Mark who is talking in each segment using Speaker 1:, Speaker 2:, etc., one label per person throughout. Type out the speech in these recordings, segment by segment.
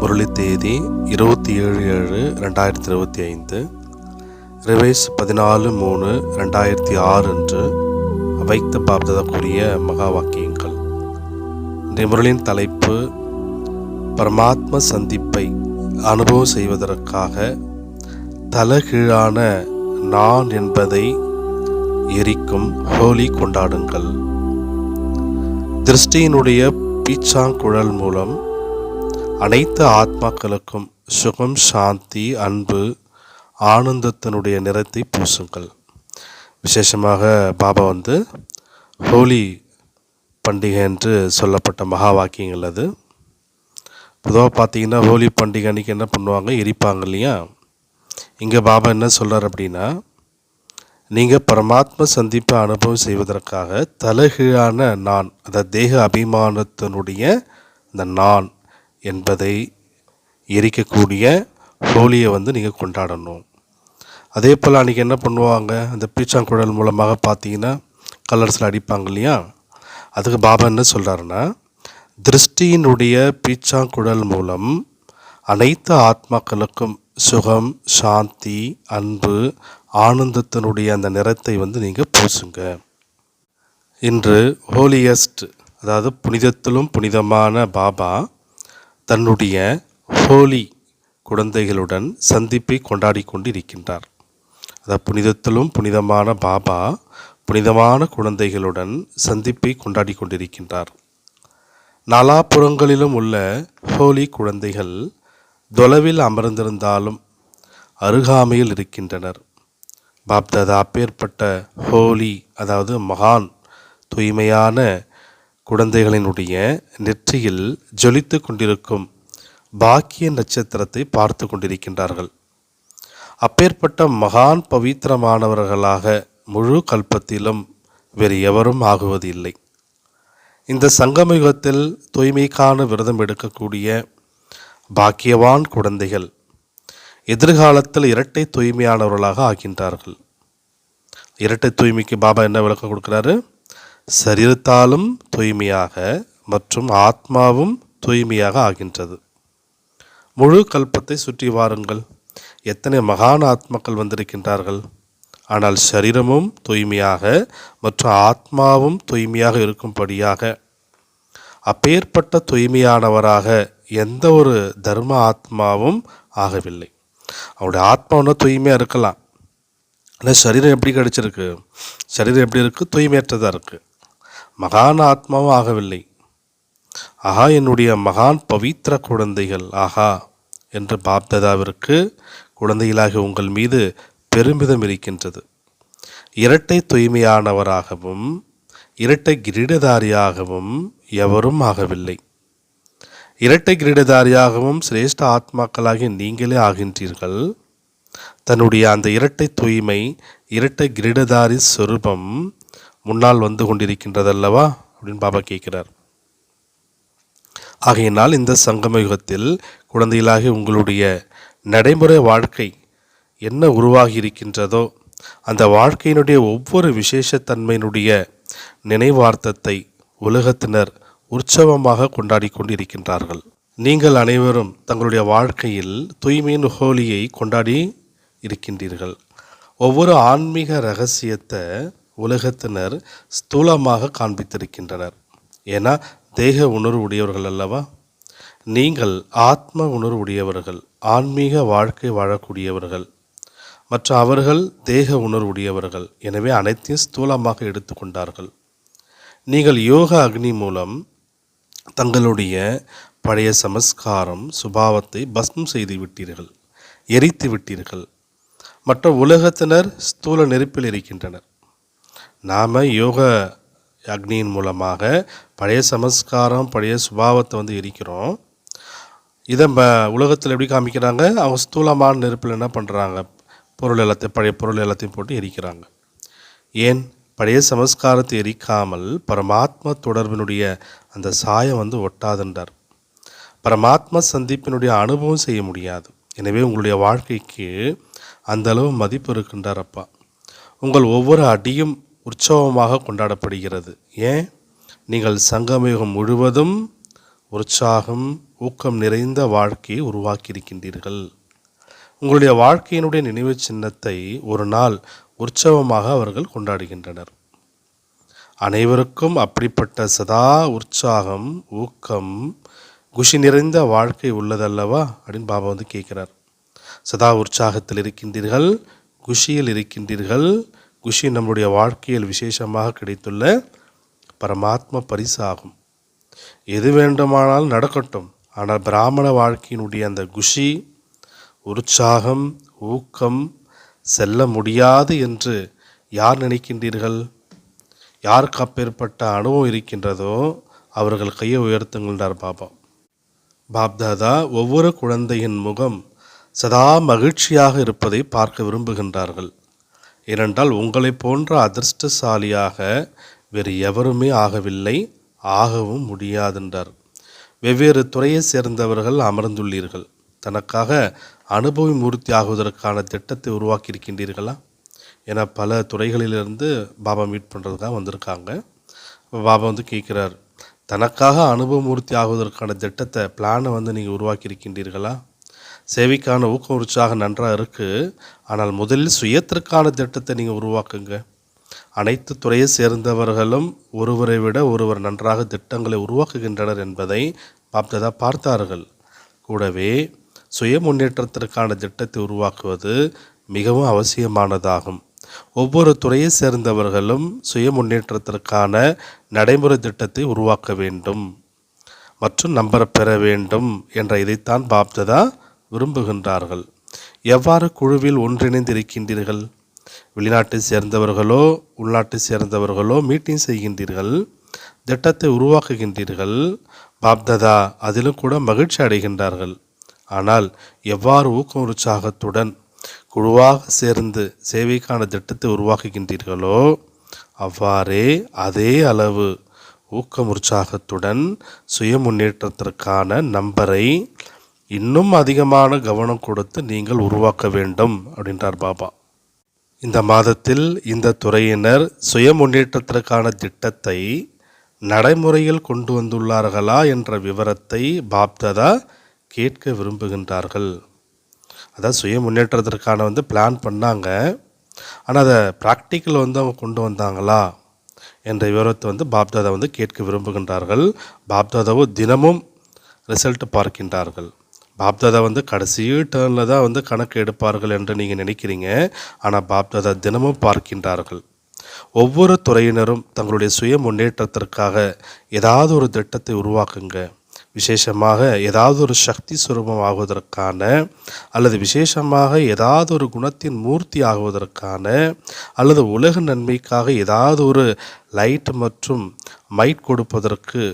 Speaker 1: முரளி தேதி இருபத்தி ஏழு ஏழு ரெண்டாயிரத்தி இருபத்தி ஐந்து. ரிவைஸ் பதினாலு மூணு ரெண்டாயிரத்தி ஆறு அன்று வைத்த பாப்ததற்குரிய மகா வாக்கியங்கள். இன்றைய முரளின் தலைப்பு பரமாத்ம சந்திப்பை அனுபவம் செய்வதற்காக தலகீழான நான் என்பதை எரிக்கும் ஹோலி கொண்டாடுங்கள். திருஷ்டியினுடைய பீச்சாங்குழல் மூலம் அனைத்து ஆத்மாக்களுக்கும் சுகம் சாந்தி அன்பு ஆனந்தத்தினுடைய நிறத்தை பூசுங்கள். விசேஷமாக பாபா வந்து ஹோலி பண்டிகை என்று சொல்லப்பட்ட மகா வாக்கியங்கள் அது. பொதுவாக பார்த்தீங்கன்னா ஹோலி பண்டிகை அன்றைக்கி என்ன பண்ணுவாங்க? எரிப்பாங்க இல்லையா? இங்கே பாபா என்ன சொல்கிறார் அப்படின்னா நீங்கள் பரமாத்ம சந்திப்பை அனுபவம் செய்வதற்காக தலைகீழான நான் அதாவது தேக அபிமானத்தினுடைய இந்த நான் என்பதை எரிக்கக்கூடிய ஹோலியை வந்து நீங்கள் கொண்டாடணும். அதே போல் அன்றைக்கி என்ன பண்ணுவாங்க? அந்த பீச்சாங்குழல் மூலமாக பார்த்தீங்கன்னா கலர்ஸில் அடிப்பாங்க இல்லையா? அதுக்கு பாபா என்ன சொல்கிறாருன்னா திருஷ்டியினுடைய பீச்சாங்குழல் மூலம் அனைத்து ஆத்மாக்களுக்கும் சுகம் சாந்தி அன்பு ஆனந்தத்தினுடைய அந்த நிறத்தை வந்து நீங்கள் பூசுங்க. இன்று ஹோலியஸ்ட் அதாவது புனிதத்திலும் புனிதமான பாபா தன்னுடைய ஹோலி குழந்தைகளுடன் சந்திப்பை கொண்டாடி கொண்டு இருக்கின்றார் அதாவது புனிதத்திலும் புனிதமான பாபா புனிதமான குழந்தைகளுடன் சந்திப்பை கொண்டாடி கொண்டிருக்கின்றார். நாலாபுறங்களிலும் உள்ள ஹோலி குழந்தைகள் தொலைவில் அமர்ந்திருந்தாலும் அருகாமையில் இருக்கின்றனர். பாப்தாதா அப்பேற்பட்ட ஹோலி அதாவது மகான் தூய்மையான குழந்தைகளினுடைய நெற்றியில் ஜொலித்து கொண்டிருக்கும் பாக்கிய நட்சத்திரத்தை பார்த்து கொண்டிருக்கின்றார்கள். அப்பேற்பட்ட மகான் பவித்திரமானவர்களாக முழு கல்பத்திலும் வேறு எவரும் ஆகுவது இல்லை இந்த சங்கமயுகத்தில் தூய்மைக்கான விரதம் எடுக்கக்கூடிய பாக்கியவான் குழந்தைகள் எதிர்காலத்தில் இரட்டை தூய்மையானவர்களாக ஆகின்றார்கள். இரட்டை தூய்மைக்கு பாபா என்ன விளக்கம் கொடுக்குறாரு? சரீரத்தாலும் தூய்மையாக மற்றும் ஆத்மாவும் தூய்மையாக ஆகின்றது. முழு கல்பத்தை சுற்றி வாருங்கள். எத்தனை மகான் ஆத்மாக்கள் வந்திருக்கின்றார்கள். ஆனால் சரீரமும் தூய்மையாக மற்றும் ஆத்மாவும் தூய்மையாக இருக்கும்படியாக. அப்பேற்பட்ட தூய்மையானவராக எந்த ஒரு தர்ம ஆத்மாவும் ஆகவில்லை. அவருடைய ஆத்மா ஒன்றும் தூய்மையாக இருக்கலாம். ஆனால் சரீரம் எப்படி கிடச்சிருக்கு? சரீரம் எப்படி இருக்குது தூய்மையற்றதாக இருக்குது மகான் ஆத்மாவும் ஆகவில்லை ஆஹா என்னுடைய மகான் பவித்திர குழந்தைகள். ஆஹா என்று பாப்ததாவிற்கு குழந்தைகளாக உங்கள் மீது பெருமிதம் இருக்கின்றது. இரட்டை தூய்மையானவராகவும் இரட்டை கிரீடதாரியாகவும் எவரும் ஆகவில்லை. இரட்டை கிரீடதாரியாகவும் சிரேஷ்ட ஆத்மாக்களாகி நீங்களே ஆகின்றீர்கள். தன்னுடைய அந்த இரட்டை தூய்மை இரட்டை கிரீடதாரி சொரூபம் முன்னால் வந்து கொண்டிருக்கின்றதல்லவா? அப்படின்னு பாபா கேட்கிறார். ஆகையினால் இந்த சங்கம யுகத்தில் குழந்தைகளாகி உங்களுடைய நடைமுறை வாழ்க்கை என்ன உருவாகி இருக்கின்றதோ அந்த வாழ்க்கையினுடைய ஒவ்வொரு விசேஷத்தன்மையினுடைய நினைவார்த்தத்தை உலகத்தினர் உற்சவமாக கொண்டாடி கொண்டிருக்கின்றார்கள். நீங்கள் அனைவரும் தங்களுடைய வாழ்க்கையில் தூய்மையின் ஹோலியை கொண்டாடி இருக்கின்றீர்கள். ஒவ்வொரு ஆன்மீக ரகசியத்தை உலகத்தினர் ஸ்தூலமாக காண்பித்திருக்கின்றனர். ஏன்னா தேக உணர்வு உடையவர்கள் அல்லவா? நீங்கள் ஆத்ம உணர்வு உடையவர்கள் ஆன்மீக வாழ்க்கை வாழக்கூடியவர்கள் மற்ற அவர்கள் தேக உணர்வு உடையவர்கள். எனவே அனைத்தையும் ஸ்தூலமாக எடுத்துக்கொண்டார்கள் நீங்கள் யோக அக்னி மூலம் தங்களுடைய பழைய சமஸ்காரம் சுபாவத்தை பஸ்மம் செய்து விட்டீர்கள் எரித்து விட்டீர்கள். மற்ற உலகத்தினர் ஸ்தூல நெருப்பில் இருக்கின்றனர். நாம் யோக அக்னியின் மூலமாக பழைய சமஸ்காரம் பழைய சுபாவத்தை வந்து எரிக்கிறோம். இதை ம உலகத்தில் எப்படி காமிக்கிறாங்க? அவங்க ஸ்தூலமான நெருப்பில் என்ன பண்ணுறாங்க பொருள் எல்லாத்தையும் பழைய பொருள் எல்லாத்தையும் போட்டு எரிக்கிறாங்க. ஏன்? பழைய சமஸ்காரத்தை எரிக்காமல் பரமாத்ம தொடர்பினுடைய அந்த சாயம் வந்து ஒட்டாதுன்றார். பரமாத்ம சந்திப்பினுடைய அனுபவம் செய்ய முடியாது. எனவே உங்களுடைய வாழ்க்கைக்கு அந்த அளவு மதிப்பு இருக்கின்றார் அப்பா. உங்கள் ஒவ்வொரு அடியும் உற்சவமாக கொண்டாடப்படுகிறது. ஏன்? நீங்கள் சங்கமயுகம் முழுவதும் உற்சாகம் ஊக்கம் நிறைந்த வாழ்க்கையை உருவாக்கியிருக்கின்றீர்கள். உங்களுடைய வாழ்க்கையினுடைய நினைவு சின்னத்தை ஒரு நாள் உற்சவமாக அவர்கள் கொண்டாடுகின்றனர். அனைவருக்கும் அப்படிப்பட்ட சதா உற்சாகம் ஊக்கம் குஷி நிறைந்த வாழ்க்கை உள்ளதல்லவா? அப்படின்னு பாபா வந்து கேட்குறார். சதா உற்சாகத்தில் இருக்கின்றீர்கள் குஷியில் இருக்கின்றீர்கள் குஷி நம்முடைய வாழ்க்கையில் விசேஷமாக கிடைத்துள்ள பரமாத்ம பரிசாகும். எது வேண்டுமானாலும் நடக்கட்டும். ஆனால் பிராமண வாழ்க்கையினுடைய அந்த குஷி உற்சாகம் ஊக்கம் செல்ல முடியாது என்று யார் நினைக்கின்றீர்கள்? யாருக்கு அப்பேற்பட்ட அனுபவம் இருக்கின்றதோ அவர்கள் கையை உயர்த்துங்கள்ன்றார் பாபா. பாப்தாதா ஒவ்வொரு குழந்தையின் முகம் சதா மகிழ்ச்சியாக இருப்பதை பார்க்க விரும்புகின்றார்கள். ஏனென்றால் உங்களை போன்ற அதிர்ஷ்டசாலியாக வேறு எவருமே ஆகவில்லை ஆகவும் முடியாதென்றார். வெவ்வேறு துறையை சேர்ந்தவர்கள் அமர்ந்துள்ளீர்கள். தனக்காக அனுபவி மூர்த்தி ஆகுவதற்கான திட்டத்தை உருவாக்கியிருக்கின்றீர்களா? ஏன்னா பல துறைகளிலிருந்து பாபா மீட் பண்ணுறதுக்காக வந்திருக்காங்க. பாபா வந்து கேட்குறார் தனக்காக அனுபவமூர்த்தி ஆகுவதற்கான திட்டத்தை பிளானை வந்து நீங்கள் உருவாக்கியிருக்கின்றீர்களா? சேவைக்கான ஊக்கம் உற்சாகம் நன்றாக இருக்குது ஆனால் முதலில் சுயத்திற்கான திட்டத்தை நீங்கள் உருவாக்குங்க. அனைத்து துறையை சேர்ந்தவர்களும் ஒருவரை விட ஒருவர் நன்றாக திட்டங்களை உருவாக்குகின்றனர் என்பதை பாப்ததா பார்த்தார்கள். கூடவே சுய முன்னேற்றத்திற்கான திட்டத்தை உருவாக்குவது மிகவும் அவசியமானதாகும். ஒவ்வொரு துறையை சேர்ந்தவர்களும் சுய முன்னேற்றத்திற்கான நடைமுறை திட்டத்தை உருவாக்க வேண்டும். மற்றும் நம்பர் பெற வேண்டும் என்ற இதைத்தான் பாப்ததா விரும்புகின்றார்கள். எவ்வாறு குழுவில் ஒன்றிணைந்திருக்கின்றீர்கள்? வெளிநாட்டை சேர்ந்தவர்களோ உள்நாட்டை சேர்ந்தவர்களோ மீட்டிங் செய்கின்றீர்கள் திட்டத்தை உருவாக்குகின்றீர்கள் பாப்ததா அதிலும் கூட மகிழ்ச்சி அடைகின்றார்கள். ஆனால் எவ்வாறு ஊக்கம் உற்சாகத்துடன் குழுவாக சேர்ந்து சேவைக்கான திட்டத்தை உருவாக்குகின்றீர்களோ அவ்வாறே அதே அளவு ஊக்கம் உற்சாகத்துடன் சுய முன்னேற்றத்திற்கான நம்பரை இன்னும் அதிகமான கவனம் கொடுத்து நீங்கள் உருவாக்க வேண்டும் அப்படின்றார் பாபா. இந்த மாதத்தில் இந்த துறையினர் சுய முன்னேற்றத்திற்கான திட்டத்தை நடைமுறையில் கொண்டு வந்துள்ளார்களா என்ற விவரத்தை பாப்ததா கேட்க விரும்புகின்றார்கள். அதாவது சுய முன்னேற்றத்திற்கான வந்து பிளான் பண்ணாங்க. ஆனால் அதை ப்ராக்டிக்கல் வந்து அவங்க கொண்டு வந்தாங்களா என்ற விவரத்தை வந்து பாப்தாதா வந்து கேட்க விரும்புகின்றார்கள். பாப்தாதாவோ தினமும் ரிசல்ட் பார்க்கின்றார்கள். பாப்தாதா வந்து கடைசி டேர்னில் தான் வந்து கணக்கு எடுப்பார்கள் என்று நீங்கள் நினைக்கிறீங்க. ஆனால் பாப்தாதா தினமும் பார்க்கின்றார்கள். ஒவ்வொரு துறையினரும் தங்களுடைய சுய முன்னேற்றத்திற்காக ஏதாவது ஒரு திட்டத்தை உருவாக்குங்க. விசேஷமாக ஏதாவது ஒரு சக்தி சுரூபம் ஆகுவதற்கான அல்லது விசேஷமாக ஏதாவது ஒரு குணத்தின் மூர்த்தி ஆகுவதற்கான அல்லது உலக நன்மைக்காக ஏதாவது ஒரு லைட் மற்றும் மைட் கொடுப்பதற்கு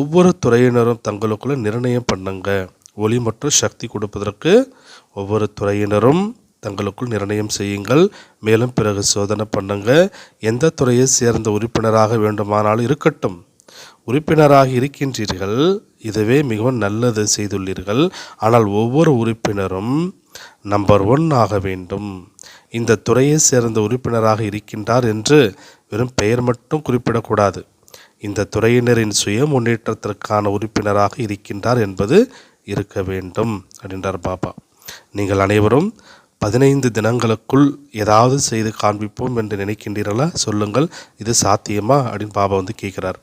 Speaker 1: ஒவ்வொரு துறையினரும் தங்களுக்குள்ள நிர்ணயம் பண்ணுங்கள் ஒளி மற்றும் சக்தி கொடுப்பதற்கு ஒவ்வொரு துறையினரும் தங்களுக்குள் நிர்ணயம் செய்யுங்கள். மேலும் பிறகு சோதனை பண்ணுங்க. எந்த துறையை சேர்ந்த உறுப்பினராக வேண்டுமானாலும் இருக்கட்டும். உறுப்பினராக இருக்கின்றீர்கள். இதுவே மிகவும் நல்லது செய்துள்ளீர்கள். ஆனால் ஒவ்வொரு உறுப்பினரும் நம்பர் ஒன் ஆக வேண்டும். இந்த துறையை சேர்ந்த உறுப்பினராக இருக்கின்றார் என்று வெறும் பெயர் மட்டும் குறிப்பிடக்கூடாது. இந்த துறையினரின் சுய முன்னேற்றத்திற்கான உறுப்பினராக இருக்கின்றார் என்பது இருக்க வேண்டும் அப்படின்றார் பாபா நீங்கள் அனைவரும் பதினைந்து தினங்களுக்குள் ஏதாவது செய்து காண்பிப்போம் என்று நினைக்கின்றீர்களா? சொல்லுங்கள் இது சாத்தியமா? அப்படின்னு பாபா வந்து கேட்குறார்.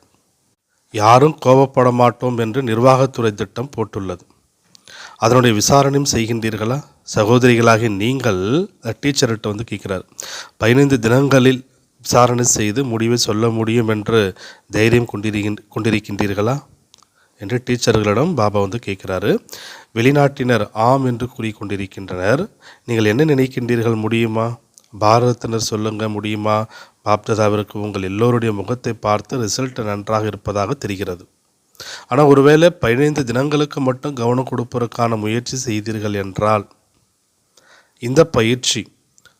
Speaker 1: யாரும் கோபப்பட மாட்டோம் என்று நிர்வாகத்துறை திட்டம் போட்டுள்ளது. அதனுடைய விசாரணையும் செய்கின்றீர்களா? சகோதரிகளாகி நீங்கள் டீச்சர்கிட்ட வந்து கேட்குறார். பதினைந்து தினங்களில் விசாரணை செய்து முடிவை சொல்ல முடியும் என்று தைரியம் கொண்டிருக்கின் கொண்டிருக்கின்றீர்களா? என்று டீச்சர்களிடம் பாபா வந்து கேட்குறாரு. வெளிநாட்டினர் ஆம் என்று கூறிக்கொண்டிருக்கின்றனர். நீங்கள் என்ன நினைக்கின்றீர்கள் முடியுமா? பாரதத்தினர் சொல்லுங்க முடியுமா? பாப்ததாவிற்கு உங்கள் எல்லோருடைய முகத்தை பார்த்து ரிசல்ட் நன்றாக இருப்பதாக தெரிகிறது. ஆனால் ஒருவேளை பதினைந்து தினங்களுக்கு மட்டும் கவனம் கொடுப்பதற்கான முயற்சி செய்தீர்கள் என்றால் இந்த பயிற்சி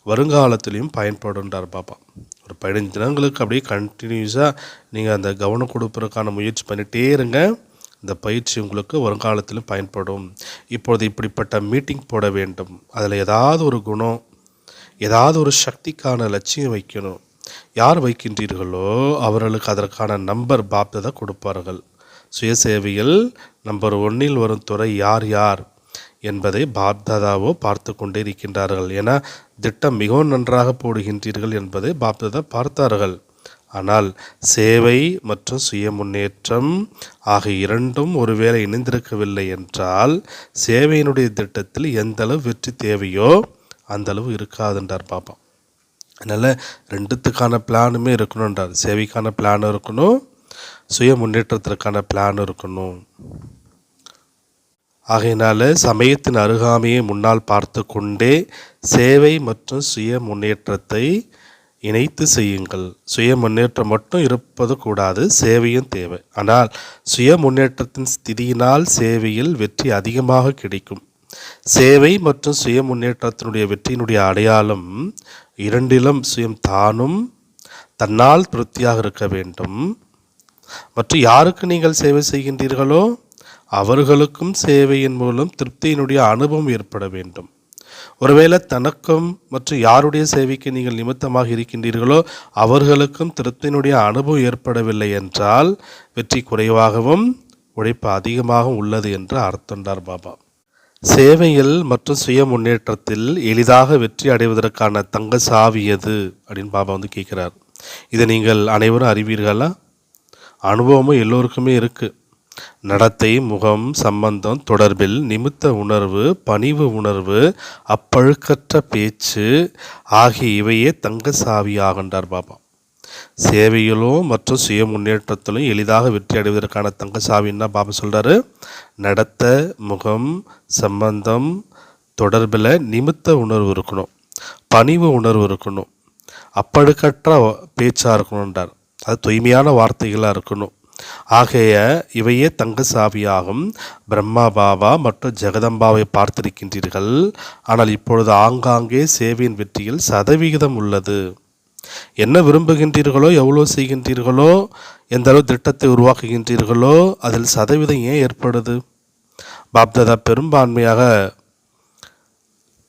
Speaker 1: வருங்காலத்திலையும் பயன்படுன்றார் பாபா. ஒரு பதினைஞ்சு தினங்களுக்கு அப்படியே கண்டினியூஸாக நீங்கள் அந்த கவனம் கொடுப்பதற்கான முயற்சி பண்ணிகிட்டே இருங்க. இந்த பயிற்சி உங்களுக்கு வருங்காலத்திலும் பயன்படும். இப்பொழுது இப்படிப்பட்ட மீட்டிங் போட வேண்டும். அதில் ஏதாவது ஒரு குணம் ஏதாவது ஒரு சக்திக்கான லட்சியம் வைக்கணும். யார் வைக்கின்றீர்களோ அவர்களுக்கு அதற்கான நம்பர் பாப்ததை கொடுப்பார்கள். சுயசேவையில் நம்பர் ஒன்னில் வரும் துறை யார் யார் என்பதை பாப்தாதாவோ பார்த்து கொண்டே இருக்கின்றார்கள். என திட்டம் மிகவும் நன்றாக போடுகின்றீர்கள் என்பதை பாப்தாதா பார்த்தார்கள். ஆனால் சேவை மற்றும் சுய முன்னேற்றம் ஆகிய இரண்டும் ஒருவேளை இணைந்திருக்கவில்லை என்றால் சேவையினுடைய திட்டத்தில் எந்த அளவு வெற்றி தேவையோ அந்த அளவு இருக்காதுன்றார் பாப்பா. அதனால் ரெண்டுத்துக்கான பிளானுமே இருக்கணுன்றார் சேவைக்கான பிளானும் இருக்கணும் சுய முன்னேற்றத்திற்கான பிளான் இருக்கணும். ஆகையினால சமயத்தின் அருகாமையை முன்னால் பார்த்து கொண்டே சேவை மற்றும் சுய முன்னேற்றத்தை இணைத்து செய்யுங்கள். சுய முன்னேற்றம் மட்டும் இருப்பது கூடாது சேவையும் தேவை. ஆனால் சுய முன்னேற்றத்தின் ஸ்திதியினால் சேவையில் வெற்றி அதிகமாக கிடைக்கும். சேவை மற்றும் சுய முன்னேற்றத்தினுடைய வெற்றியினுடைய அடையாளம் இரண்டிலும் சுயம் தானும் தன்னால் திருப்தியாக இருக்க வேண்டும். மற்றும் யாருக்கு நீங்கள் சேவை செய்கின்றீர்களோ அவர்களுக்கும் சேவையின் மூலம் திருப்தியினுடைய அனுபவம் ஏற்பட வேண்டும். ஒருவேளை தனக்கும் மற்றும் யாருடைய சேவைக்கு நீங்கள் நிமித்தமாக இருக்கின்றீர்களோ அவர்களுக்கும் திருப்தியினுடைய அனுபவம் ஏற்படவில்லை என்றால் வெற்றி குறைவாகவும் உழைப்பு அதிகமாகவும் உள்ளது என்று அர்த்தண்டார் பாபா. சேவையில் மற்றும் சுய முன்னேற்றத்தில் எளிதாக வெற்றி அடைவதற்கான தங்க சாவி எது? அப்படின்னு பாபா வந்து கேட்குறார். இதை நீங்கள் அனைவரும் அறிவீர்களா? அனுபவமும் எல்லோருக்குமே இருக்குது நடத்தை முகம் சம்பந்தம் தொடர்பில் நிமித்த உணர்வு பணிவு உணர்வு அப்பழுக்கற்ற பேச்சு ஆகிய இவையே தங்க சாவியாகின்றார் பாபா. சேவையிலும் மற்றும் சுய முன்னேற்றத்திலும் எளிதாக வெற்றி அடைவதற்கான தங்க சாவின்னா பாபா சொல்கிறாரு நடத்த முகம் சம்பந்தம் தொடர்பில் நிமித்த உணர்வு இருக்கணும். பணிவு உணர்வு இருக்கணும். அப்பழுக்கற்ற பேச்சாக இருக்கணுன்றார் அது தூய்மையான வார்த்தைகளாக இருக்கணும். ஆகைய இவையே தங்க சாவியாகும். பிரம்மா பாபா மற்றும் ஜெகதம்பாவை பார்த்திருக்கின்றீர்கள். ஆனால் இப்பொழுது ஆங்காங்கே சேவையின் வெற்றியில் சதவிகிதம் உள்ளது. என்ன விரும்புகின்றீர்களோ எவ்வளோ செய்கின்றீர்களோ எந்த அளவு திட்டத்தை உருவாக்குகின்றீர்களோ அதில் சதவீதம் ஏன் ஏற்படுது? பாப்தாதா பெரும்பான்மையாக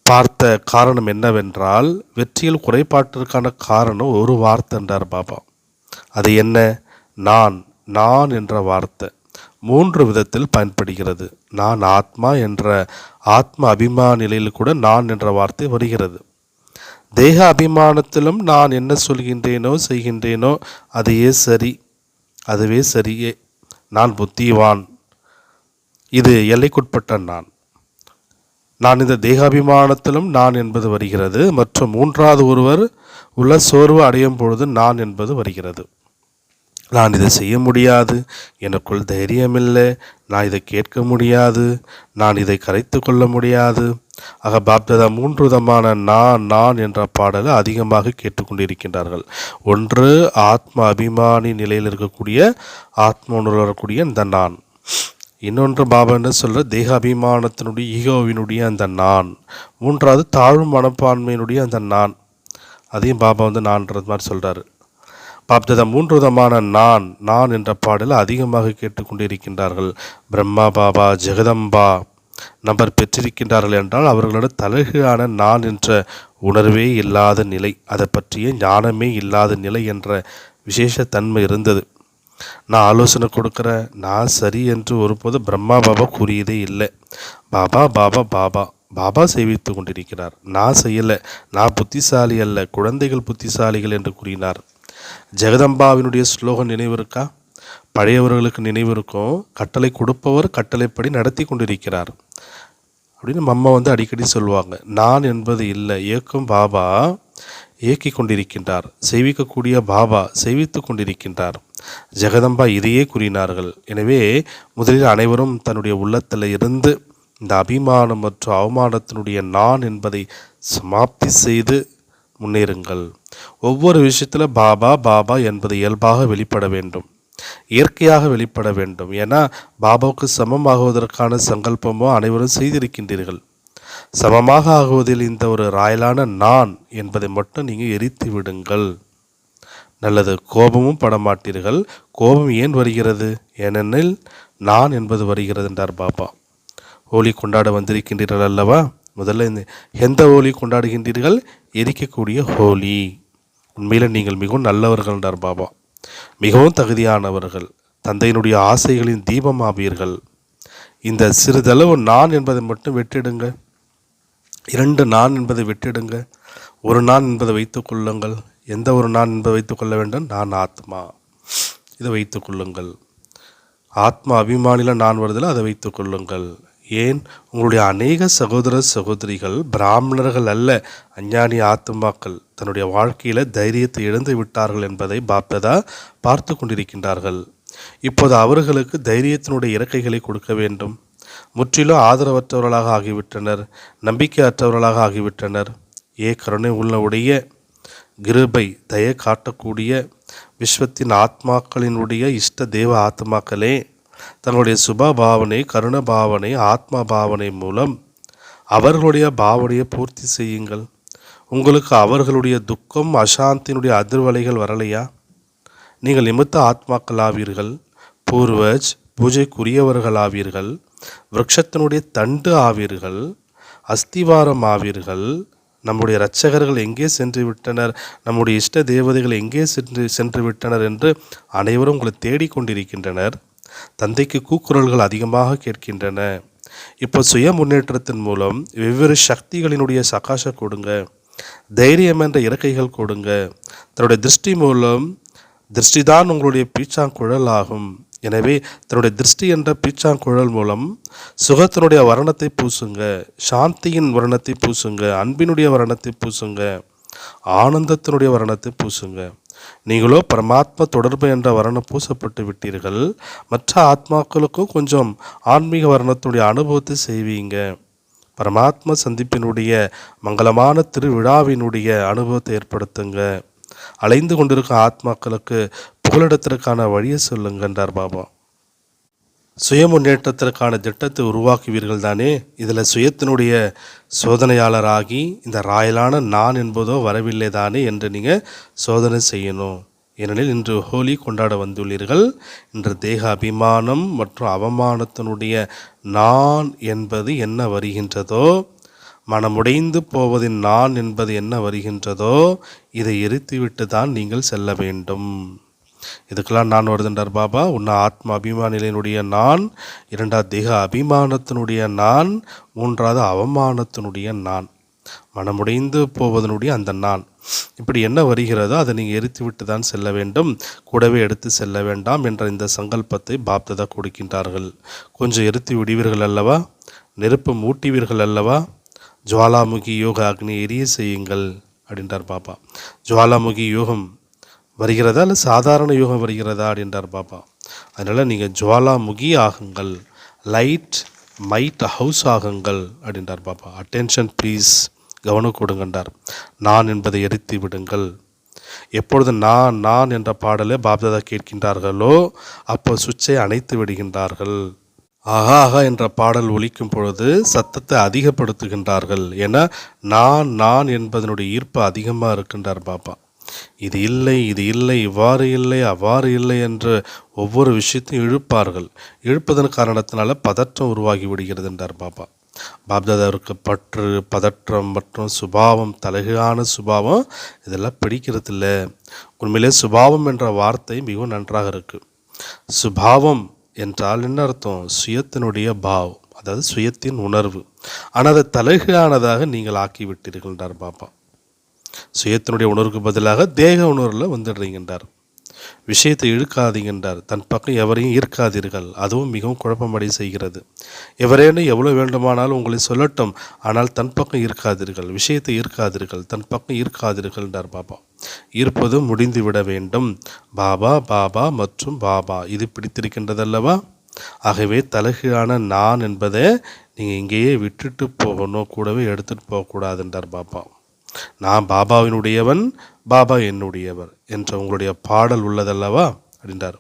Speaker 1: பார்த்த காரணம் என்னவென்றால் வெற்றியில் குறைபாட்டிற்கான காரணம் ஒரு வார்த்தை என்றார் பாபா. அது என்ன? நான். நான் என்ற வார்த்தை மூன்று விதத்தில் பயன்படுகிறது. நான் ஆத்மா என்ற ஆத்ம அபிமான நிலையில் கூட நான் என்ற வார்த்தை வருகிறது. தேக அபிமானத்திலும் நான் என்ன சொல்கின்றேனோ செய்கின்றேனோ அதையே சரி அதுவே சரியே. நான் புத்திவான். இது எல்லைக்குட்பட்ட நான். நான் இந்த தேகாபிமானத்திலும் நான் என்பது வருகிறது. மற்றும் மூன்றாவது ஒருவர் உள்ள சோர்வு அடையும் பொழுது நான் என்பது வருகிறது. நான் இதை செய்ய முடியாது. எனக்குள் தைரியமில்லை. நான் இதை கேட்க முடியாது. நான் இதை கரைத்து கொள்ள முடியாது. ஆக பாப்ததா மூன்று விதமான நான் நான் என்ற பாடலை அதிகமாக கேட்டுக்கொண்டிருக்கின்றார்கள். ஒன்று ஆத்ம அபிமானி நிலையில் இருக்கக்கூடிய ஆத்ம வரக்கூடிய இந்த நான். இன்னொன்று பாபா என்ன சொல்கிற தேக அபிமானத்தினுடைய ஈகோவினுடைய அந்த நான். மூன்றாவது தாழ்வு மனப்பான்மையினுடைய அந்த நான். அதையும் பாபா வந்து நான்ன்றது மாதிரி சொல்கிறாரு பாப்ததம் மூன்று விதமான நான் நான் என்ற பாடல் அதிகமாக கேட்டுக்கொண்டிருக்கின்றார்கள். பிரம்மா பாபா ஜெகதம்பா நபர் பெற்றிருக்கின்றார்கள் என்றால் அவர்களோட தலைகீழான நான் என்ற உணர்வே இல்லாத நிலை அதை பற்றிய ஞானமே இல்லாத நிலை என்ற விசேஷ தன்மை இருந்தது. நான் ஆலோசனை கொடுக்குறேன் நான் சரி என்று ஒருபோது பிரம்மா பாபா கூறியதே இல்லை. பாபா பாபா பாபா பாபா செய்வித்து கொண்டிருக்கிறார். நான் செய்யலை. நான் புத்திசாலி அல்ல குழந்தைகள் புத்திசாலிகள் என்று கூறினார். ஜெகதம்பாவினுடைய ஸ்லோகம் நினைவு இருக்கா? பழையவர்களுக்கு நினைவு இருக்கும் கட்டளை கொடுப்பவர் கட்டளைப்படி நடத்தி கொண்டிருக்கிறார். அப்படின்னு நம்ம அம்மா வந்து அடிக்கடி சொல்லுவாங்க. நான் என்பது இல்லை. இயக்கும் பாபா இயக்கி கொண்டிருக்கின்றார். செய்விக்கக்கூடிய பாபா செய்வித்து கொண்டிருக்கின்றார். ஜெகதம்பா இதையே கூறினார்கள். எனவே முதலில் அனைவரும் தன்னுடைய உள்ளத்தில் இருந்து இந்த அபிமானம் மற்றும் அவமானத்தினுடைய நான் என்பதை சமாப்தி செய்து முன்னேறுங்கள். ஒவ்வொரு விஷயத்தில் பாபா பாபா என்பது இயல்பாக வெளிப்பட வேண்டும். இயற்கையாக வெளிப்பட வேண்டும். ஏன்னா பாபாவுக்கு சமமாகுவதற்கான சங்கல்பமோ அனைவரும் செய்திருக்கின்றீர்கள். சமமாக ஆகுவதில் இந்த ஒரு ராயலான நான் என்பதை மட்டும் நீங்கள் எரித்து விடுங்கள். நல்லது கோபமும் படமாட்டீர்கள். கோபம் ஏன் வருகிறது? ஏனெனில் நான் என்பது வருகிறது என்றார் பாபா. ஹோலி கொண்டாட வந்திருக்கின்றீர்கள் அல்லவா? முதல்ல இந்த எந்த ஹோலி கொண்டாடுகின்றீர்கள்? எரிக்கக்கூடிய ஹோலி. உண்மையில் நீங்கள் மிகவும் நல்லவர்கள் என்றார் பாபா. மிகவும் தகுதியானவர்கள் தந்தையினுடைய ஆசைகளின் தீபமாவீர்கள். இந்த சிறிதளவு நான் என்பதை மட்டும் வெற்றிடுங்க. இரண்டு நான் என்பதை வெற்றிடுங்க. ஒரு நான் என்பதை வைத்துக் கொள்ளுங்கள். எந்த ஒரு நான் என்பதை வைத்துக் கொள்ள வேண்டும்? நான் ஆத்மா. இதை வைத்துக் கொள்ளுங்கள். ஆத்மா அபிமானில நான் வருதில் அதை வைத்துக் கொள்ளுங்கள். ஏன்? உங்களுடைய அநேக சகோதர சகோதரிகள் பிராமணர்கள் அல்ல அஞ்ஞானி ஆத்மாக்கள் தன்னுடைய வாழ்க்கையில் தைரியத்தை இழந்து விட்டார்கள் என்பதை பாப்ததா பார்த்து கொண்டிருக்கின்றார்கள். இப்போது அவர்களுக்கு தைரியத்தினுடைய இறக்கைகளை கொடுக்க வேண்டும். முற்றிலும் ஆதரவற்றவர்களாக ஆகிவிட்டனர் நம்பிக்கையற்றவர்களாக ஆகிவிட்டனர். ஏ கருணை உள்ளவுடைய கிருபை தய காட்டக்கூடிய விஸ்வத்தின் ஆத்மாக்களினுடைய இஷ்ட தேவ ஆத்மாக்களே தங்களுடைய சுப பாவனை கருண பாவனை ஆத்மா பாவனை மூலம் அவர்களுடைய பாவனையை பூர்த்தி செய்யுங்கள். உங்களுக்கு அவர்களுடைய துக்கம் அசாந்தினுடைய அதிர்வலைகள் வரலையா? நீங்கள் நிமித்த ஆத்மாக்களாவீர்கள் பூர்வஜ் பூஜைக்குரியவர்களாவீர்கள் விரக்ஷத்தினுடைய தண்டு ஆவீர்கள் அஸ்திவாரம் ஆவீர்கள் நம்முடைய இரட்சகர்கள் எங்கே சென்று விட்டனர் நம்முடைய இஷ்ட தேவதைகள் எங்கே சென்று சென்று விட்டனர் என்று அனைவரும் உங்களை தேடிக்கொண்டிருக்கின்றனர். தந்தைக்கு கூக்குரல்கள் அதிகமாக கேட்கின்றன. இப்போ சுய முன்னேற்றத்தின் மூலம் வெவ்வேறு சக்திகளினுடைய சகாச கொடுங்க. தைரியம் என்ற இறக்கைகள் கொடுங்க. தன்னுடைய திருஷ்டி மூலம் திருஷ்டி தான் உங்களுடைய பீச்சாங்குழல் ஆகும். எனவே தன்னுடைய திருஷ்டி என்ற பீச்சாங்குழல் மூலம் சுகத்தினுடைய வர்ணத்தை பூசுங்க. சாந்தியின் வர்ணத்தை பூசுங்க. அன்பினுடைய வர்ணத்தை பூசுங்க. ஆனந்தத்தினுடைய வர்ணத்தை பூசுங்க. நீங்களோ பரமாத்ம தொடர்பு என்ற வர்ணம் பூசப்பட்டு விட்டீர்கள். மற்ற ஆத்மாக்களுக்கும் கொஞ்சம் ஆன்மீக வர்ணத்துடைய அனுபவத்தை செய்வீங்க. பரமாத்ம சந்திப்பினுடைய மங்களமான திருவிழாவினுடைய அனுபவத்தை ஏற்படுத்துங்க. அலைந்து கொண்டிருக்கும் ஆத்மாக்களுக்கு புகலிடத்திற்கான வழியை சொல்லுங்கன்றார் பாபா. சுய முன்னேற்றத்திற்கான திட்டத்தை உருவாக்குவீர்கள் தானே இதில் சுயத்தினுடைய சோதனையாளராகி இந்த ராயலான நான் என்பதோ வரவில்லை தானே என்று நீங்கள் சோதனை செய்யணும். ஏனெனில் இன்று ஹோலி கொண்டாட வந்துள்ளீர்கள். இன்று தேக அபிமானம் மற்றும் அவமானத்தினுடைய நான் என்பது என்ன வருகின்றதோ மனமுடைந்து போவதின் நான் என்பது என்ன வருகின்றதோ இதை எரித்துவிட்டு தான் நீங்கள் செல்ல வேண்டும். இதுக்கெல்லாம் நான் வருதுன்றார் பாபா உன்ன ஆத்ம அபிமானிகளினுடைய நான் இரண்டாவது தேக அபிமானத்தினுடைய நான் மூன்றாவது அவமானத்தினுடைய நான் மனமுடைந்து போவதனுடைய அந்த நான். இப்படி என்ன வருகிறதோ அதை நீங்கள் எரித்து விட்டு தான் செல்ல வேண்டும் கூடவே எடுத்து செல்ல வேண்டாம் என்ற இந்த சங்கல்பத்தை பாப்ததா கொடுக்கின்றார்கள். கொஞ்சம் எரித்து விடுவீர்கள் அல்லவா? நெருப்பு மூட்டிவீர்கள் அல்லவா? ஜுவாலாமுகி யோக அக்னி எரிய செய்யுங்கள் அப்படின்றார் பாப்பா ஜுவாலாமுகி யோகம் வருகிறதா இல்லை சாதாரண யோகம் வருகிறதா அப்படின்றார் பாப்பா. அதனால் நீங்கள் ஜுவாலாமுகி ஆகுங்கள் லைட் மைட் ஹவுஸ் ஆகுங்கள் அப்படின்றார் பாப்பா. அட்டென்ஷன் ப்ளீஸ் கவனம் கொடுங்கன்றார். நான் என்பதை எரித்து விடுங்கள். எப்பொழுது நான் நான் என்ற பாடலை பாப்தாதா கேட்கின்றார்களோ அப்போ சுவிட்சை அணைத்து விடுகின்றார்கள். ஆஹா ஆஹா என்ற பாடல் ஒலிக்கும் பொழுது சத்தத்தை அதிகப்படுத்துகின்றார்கள். ஏன்னா நான் நான் என்பதனுடைய ஈர்ப்பு அதிகமாக இருக்கின்றார் பாப்பா. இது இல்லை இது இல்லை இவ்வாறு இல்லை அவ்வாறு இல்லை என்று ஒவ்வொரு விஷயத்தையும் இழுப்பார்கள். இழுப்பதன் காரணத்தினால பதற்றம் உருவாகி விடுகிறது என்றார் பாபா. பாப்தாதாவிற்கு பற்று பதற்றம் மற்றும் சுபாவம் தலகான சுபாவம் இதெல்லாம் பிடிக்கிறது இல்லை உண்மையிலே சுபாவம் என்ற வார்த்தை மிகவும் நன்றாக இருக்குது சுபாவம் என்றால் என்ன அர்த்தம்? சுயத்தினுடைய பாவம் அதாவது சுயத்தின் உணர்வு. ஆனால் அதை தலகானதாக நீங்கள் ஆக்கி என்றார் பாபா. சுயத்தினுடைய உணர்வுக்கு பதிலாக தேக உணர்வில் வந்துடுறீங்கன்றார். விஷயத்தை இழுக்காதீங்கன்றார். தன் பக்கம் எவரையும் ஈர்க்காதீர்கள். அதுவும் மிகவும் குழப்பமடை செய்கிறது. எவரேனும் எவ்வளோ வேண்டுமானாலும் உங்களை சொல்லட்டும். ஆனால் தன் பக்கம் ஈர்க்காதீர்கள். விஷயத்தை ஈர்க்காதீர்கள். தன் பக்கம் ஈர்க்காதீர்கள்ன்றார் பாபா. ஈர்ப்பது முடிந்து விட வேண்டும். பாபா பாபா மற்றும் பாபா. இது பிடித்திருக்கின்றதல்லவா? ஆகவே தலகீழான நான் என்பதை நீங்கள் இங்கேயே விட்டுட்டு போகணும். கூடவே எடுத்துகிட்டு போகக்கூடாதுன்றார் பாபா. நான் பாபாவினுடையவன் பாபா என்னுடையவர் என்ற உங்களுடைய பாடல் உள்ளதல்லவா? அப்படின்றார்.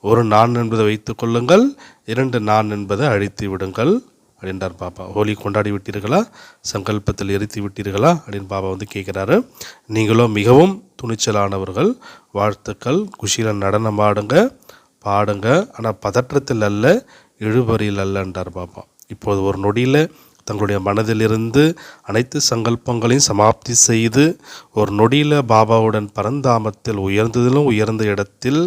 Speaker 1: ஒரு நான் என்பதை வைத்துக் கொள்ளுங்கள் இரண்டு நான் என்பதை அழித்து விடுங்கள் அப்படின்றார் பாபா. ஹோலி கொண்டாடி விட்டீர்களா? சங்கல்பத்தில் எரித்து விட்டீர்களா? அப்படின்னு பாபா வந்து கேட்குறாரு. நீங்களும் மிகவும் துணிச்சலானவர்கள் வாழ்த்துக்கள் குஷியில் நடனம் ஆடுங்க பாடுங்க ஆனால் பதற்றத்தில் அல்ல இழுபறியில் அல்லன்றார் பாபா. இப்போது ஒரு நொடியில் தங்களுடைய மனதிலிருந்து அனைத்து சங்கல்பங்களையும் சமாப்தி செய்து ஒரு நொடியில் பாபாவுடன் பரந்தாமத்தில் உயர்ந்ததிலும் உயர்ந்த இடத்தில்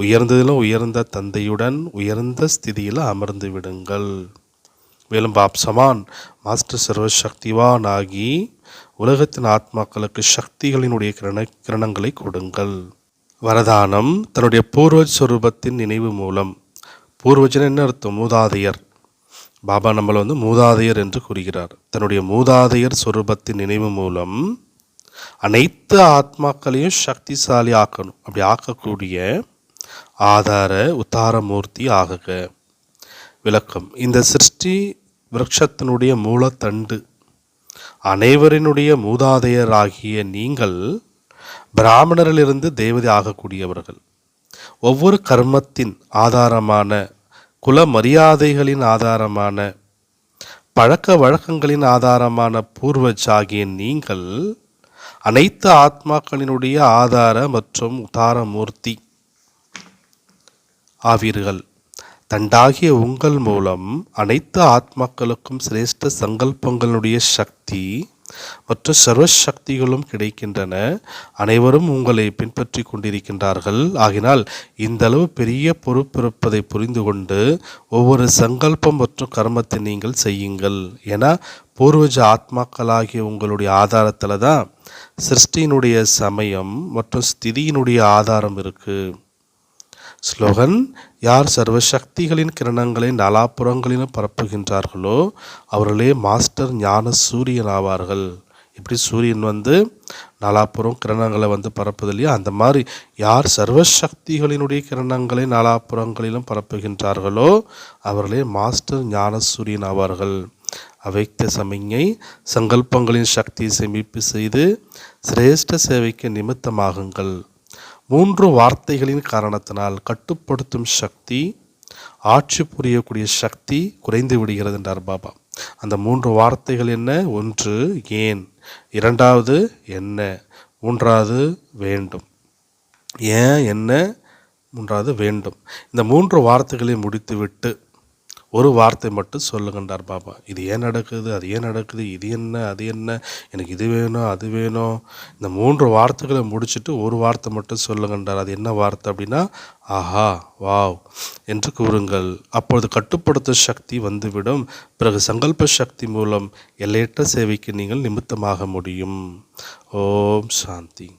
Speaker 1: உயர்ந்ததிலும் உயர்ந்த தந்தையுடன் உயர்ந்த ஸ்திதியில் அமர்ந்து விடுங்கள். மேலும் பாப் சமான் மாஸ்டர் சர்வசக்திவான் ஆகி உலகத்தின் ஆத்மாக்களுக்கு சக்திகளினுடைய கிரண கிரணங்களை கொடுங்கள். வரதானம் தன்னுடைய பூர்வஜ் சொரூபத்தின் நினைவு மூலம். பூர்வஜன் என்ன அர்த்தம்? மூதாதையர். பாபா நம்மளை வந்து மூதாதையர் என்று கூறுகிறார். தன்னுடைய மூதாதையர் சொரூபத்தின் நினைவு மூலம் அனைத்து ஆத்மாக்களையும் சக்திசாலி ஆக்கணும். அப்படி ஆக்கக்கூடிய ஆதார உத்தாரமூர்த்தி ஆகுக. விளக்கம். இந்த சிருஷ்டி விரக்ஷத்தினுடைய மூலத்தண்டு. அனைவரினுடைய மூதாதையராகிய நீங்கள் பிராமணரிலிருந்து தேவதை ஆகக்கூடியவர்கள். ஒவ்வொரு கர்மத்தின் ஆதாரமான குல மரியாதைகளின் ஆதாரமான பழக்க வழக்கங்களின் ஆதாரமான பூர்வஜ் ஆகிய நீங்கள் அனைத்து ஆத்மாக்களினுடைய ஆதார மற்றும் உதாரமூர்த்தி ஆவீர்கள். தண்டாகிய உங்கள் மூலம் அனைத்து ஆத்மாக்களுக்கும் சிரேஷ்ட சங்கல்பங்களுடைய சக்தி மற்றும் சர்வசக்திகளும் கிடைக்கின்றன. அனைவரும் உங்களை பின்பற்றி கொண்டிருக்கின்றார்கள். ஆகினால் இந்த அளவு பெரிய பொறுப்பிருப்பதை புரிந்து கொண்டு ஒவ்வொரு சங்கல்பம் மற்றும் கர்மத்தை நீங்கள் செய்யுங்கள். ஏன்னா பூர்வஜ ஆத்மாக்களாகிய உங்களுடைய ஆதாரத்தில் தான் சிருஷ்டியினுடைய சமயம் மற்றும் ஸ்திதியினுடைய ஆதாரம் இருக்குது ஸ்லோகன் யார் சர்வசக்திகளின் கிரணங்களை நலாப்புறங்களிலும் பரப்புகின்றார்களோ அவர்களே மாஸ்டர் ஞான சூரியன் ஆவார்கள் இப்படி சூரியன் வந்து நாலாப்புறம் கிரணங்களை வந்து பரப்புது இல்லையா? அந்த மாதிரி யார் சர்வசக்திகளினுடைய கிரணங்களை நாலாப்புறங்களிலும் பரப்புகின்றார்களோ அவர்களே மாஸ்டர் ஞான சூரியன் ஆவார்கள் அவைத்த சமிஞை சங்கல்பங்களின் சக்தியை சேமிப்பு செய்து சிரேஷ்ட சேவைக்கு நிமித்தமாகுங்கள். மூன்று வார்த்தைகளின் காரணத்தினால் கட்டுப்படுத்தும் சக்தி ஆட்சி புரியக்கூடிய சக்தி குறைந்து விடுகிறது என்றார் பாபா. அந்த மூன்று வார்த்தைகள் என்ன? ஒன்று ஏன். இரண்டாவது என்ன. மூன்றாவது வேண்டும். ஏன் என்ன. மூன்றாவது வேண்டும். இந்த மூன்று வார்த்தைகளை முடித்துவிட்டு ஒரு வார்த்தை மட்டும் சொல்லுங்கன்றார் பாபா இது ஏன் நடக்குது? அது ஏன் நடக்குது? இது என்ன? அது என்ன? எனக்கு இது வேணும் அது வேணும். இந்த மூன்று வார்த்தைகளை முடிச்சுட்டு ஒரு வார்த்தை மட்டும் சொல்லுங்கன்றார் அது என்ன வார்த்தை அப்படின்னா ஆஹா வாவ் என்று கூறுங்கள். அப்பொழுது கட்டுப்படுத்தும் சக்தி வந்துவிடும். பிறகு சங்கல்ப சக்தி மூலம் எல்லையற்ற சேவைக்கு நீங்கள் நிமித்தமாக முடியும். ஓம் சாந்தி.